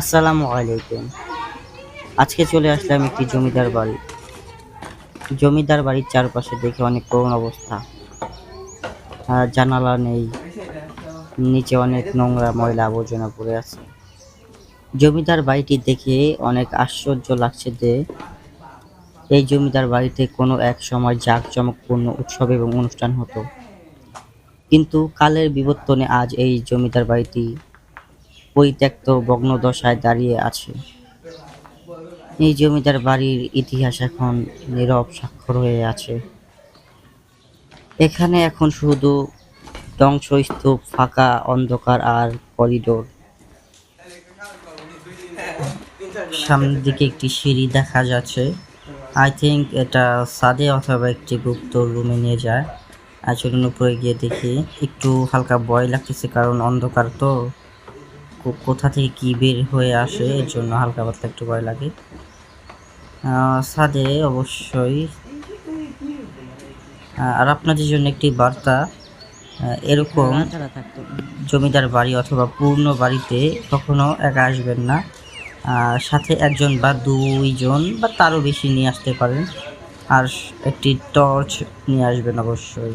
আসসালামু আলাইকুম। আজকে চলে আসলাম একটি জমিদার বাড়ি। জমিদার বাড়ির চারপাশে দেখে অনেক করুণ অবস্থা। জানালা নেই, নিচে অনেক নোংরা ময়লা আবর্জনা পড়ে আছে। জমিদার বাড়িটি দেখে অনেক আশ্চর্য লাগছে যে এই জমিদার বাড়িতে কোনো এক সময় জাঁকজমকপূর্ণ উৎসব এবং অনুষ্ঠান হতো। কিন্তু কালের বিবর্তনে আজ এই জমিদার বাড়িটি পরিত্যক্ত ভগ্নদশায় দাঁড়িয়ে আছে। এই জমিদার বাড়ির ইতিহাস এখন নীরব স্বাক্ষর হয়ে আছে। এখানে এখন শুধু ধ্বংসস্তূপ, ফাঁকা অন্ধকার আর করিডোর। সামনের দিকে একটি সিঁড়ি দেখা যাচ্ছে। আই থিংক এটা সাদে অথবা একটি গুপ্ত রুমে নিয়ে যায়। আর চলুন উপরে গিয়ে দেখি একটু হালকা ভয় লাগতেছে কারণ অন্ধকার তো। কোথা থেকে কি বের হয়ে আসে এর জন্য হালকা পাতলা একটু ভয় লাগে। ছাদে অবশ্যই। আর আপনাদের জন্য একটি বার্তা এরকম জমিদার বাড়ি অথবা পূর্ণ বাড়িতে কখনো একা আসবেন না। সাথে একজন বা দুইজন বা তারও বেশি নিয়ে আসতে পারেন। আর একটি টর্চ নিয়ে আসবেন অবশ্যই।